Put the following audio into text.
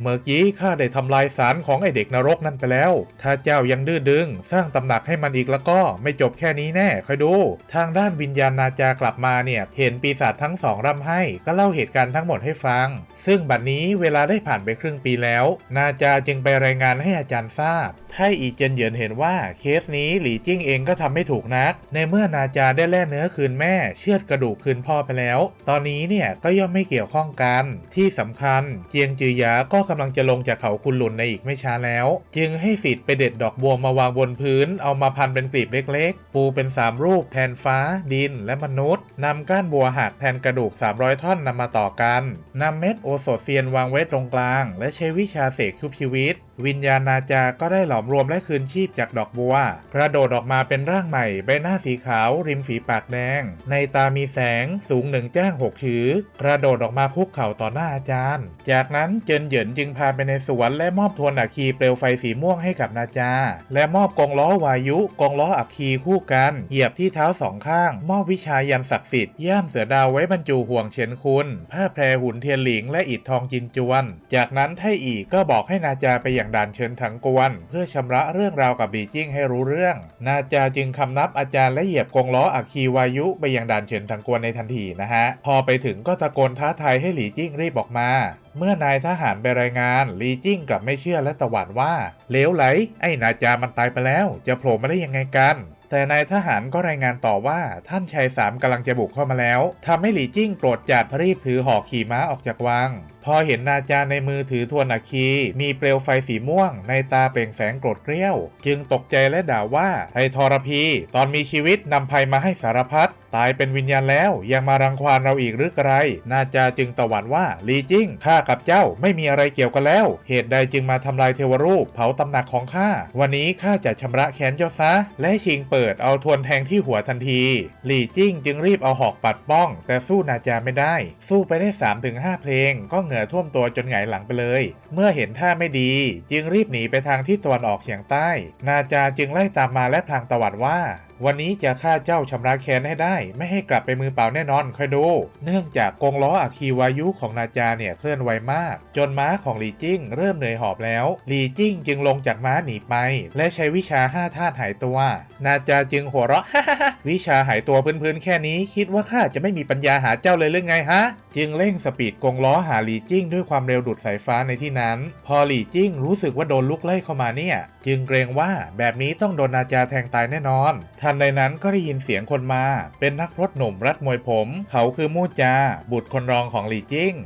เมื่อกี้ข้าได้ทำลายสารของไอเด็กนรกนั่นไปแล้ว ถ้าเจ้ายังดื้อดึง สร้างตำหนักให้มันอีกแล้วก็ไม่จบแค่นี้แน่คอยดู ทางด้านวิญญาณนาจากลับมาเนี่ย เห็นปีศาจทั้งสองร่ำให้ ก็เล่าเหตุการณ์ทั้งหมดให้ฟัง ซึ่งบัดนี้เวลาได้ผ่านไปครึ่งปีแล้ว นาจาจึงไปรายงานให้อาจารย์ทราบไทอีเจนเหยินเห็นว่าเคสนี้หลี่จิ้งเองก็ทำไม่ถูกนัก ในเมื่อนาจาได้แล่เนื้อคืนแม่ เชือดกระดูกคืนพ่อไปแล้ว ตอนนี้เนี่ยก็ย่อมไม่เกี่ยวข้องกัน ที่สำคัญเจียงจือหยาก็กำลังจะลงจากเขาคุณหลุนในอีกไม่ช้าแล้ว จึงให้สิทธิ์ไปเด็ดดอกบัวมาวางบนพื้น เอามาพันเป็นกลีบเล็กๆ ปูเป็นสามรูปแทนฟ้า ดินและมนุษย์นำก้านบัวหักแทนกระดูก 300 ท่อนนำมาต่อกันนำเม็ดโอโซเซียนวางไว้ตรงกลาง และใช้วิชาเสกชุบชีวิต วิญญาณนาจาก็ได้หลอมรวมและคืนชีพจากดอกบัว กระโดดออกมาเป็นร่างใหม่ ใบหน้าสีขาว ริมฝีปากแดง ในตามีแสงสูงหนึ่งแจ้งหกถือกระโดดออกมาคุกเข่าต่อหน้าอาจารย์ จากนั้นเจินเหยินจึงพาไปในสวนและมอบทวนอัคคีเปลวไฟสีม่วงให้กับนาจา และมอบกองล้อวายุกองล้ออัคคีคู่กัน เหยียบที่เท้าสองข้าง มอบวิชายันศักดิ์สิทธิ์ย่ามเสือดาวไว้บรรจุห่วงเฉินคุณผ้าแพรหุ่นเทียนหลิงและอิฐทองจินจวน จากนั้นไทอีก็บอกให้นาจาไปอย่างด่านเชิญถังกวน เพื่อชำระเรื่องราวกับบีจิ้งให้รู้เรื่อง นาจาจึงคำนับอาจารย์และเหยียบกงล้ออัคคีวายุไปยังด่านเฉินถังกวนในทันทีนะฮะ พอไปถึงก็ตะโกนท้าทายให้หลีจิ้งรีบออกมา เมื่อนายทหารไปรายงานหลีจิ้งกลับไม่เชื่อและตะหวาดว่าเลวไหล ไอ้นาจามันตายไปแล้ว จะโผล่มาได้ยังไงกันแต่นายทหารก็รายงานต่อว่าท่านชายสามกำลังจะบุกเข้ามาแล้วทำให้หลีจิ้งโกรธจัดรีบถือหอกขี่ม้าออกจากวัง อเห็นนาจาในมือถือทวนอัคีมีเปลวไฟสีม่วง ในตาเปล่งแสงโกรธเกรี้ยว จึงตกใจและด่าว่าไอ้ทรพี ตอนมีชีวิตนำภัยมาให้สารพัดตายเป็นวิญญาณแล้วยังมารังควานเราอีกหรือไรนาจาจึงตวัดว่าลีจิ้งข้ากับเจ้าไม่มีอะไรเกี่ยวกันแล้ว เหตุใดจึงมาทำลายเทวรูปเผาตำหนักของข้า วันนี้ข้าจะชำระแค้นเจ้าซะ และชิงเปิดเอาทวนแทงที่หัวทันทีลีจิ้งจึงรีบเอาหอกปัดป้อง แต่สู้นาจาไม่ได้ สู้ไปได้ 3-5 เพลงก็เหงื่อท่วมตัวจนหงายหลังไปเลย เมื่อเห็นท่าไม่ดี จึงรีบหนีไปทางที่ตะวันออกเฉียงใต้ นาจาจึงไล่ตามมาและพลางตะวัดว่า วันนี้จะฆ่าเจ้าชำระแค้นให้ได้ ไม่ให้กลับไปมือเปล่าแน่นอนคอยดู เนื่องจากกงล้ออัคคีวายุของนาจาเนี่ยเคลื่อนไวมาก จนม้าของหลีจิ้งเริ่มเหนื่อยหอบแล้ว หลีจิ้งจึงลงจากม้าหนีไป และใช้วิชาห้าธาตุหายตัว นาจาจึงหัวเราะวิชาหายตัวพื้นๆแค่นี้คิดว่าข้าจะไม่มีปัญญาหาเจ้าเลยหรือไงฮะ จึงเร่งสปีดกงล้อหาหลีจิ้งด้วยความเร็วดุดสายฟ้าในที่นั้น พอหลีจิ้งรู้สึกว่าโดนลุกไล่เข้ามาเนี่ย จึงเกรงว่าแบบนี้ต้องโดนนาจาแทงตายแน่นอนทันใดนั้นก็ได้ยินเสียงคนมา เป็นนักพรถหนุ่มรัดมวยผม เขาคือมู่จา บุตรคนรองของหลีจิ้ง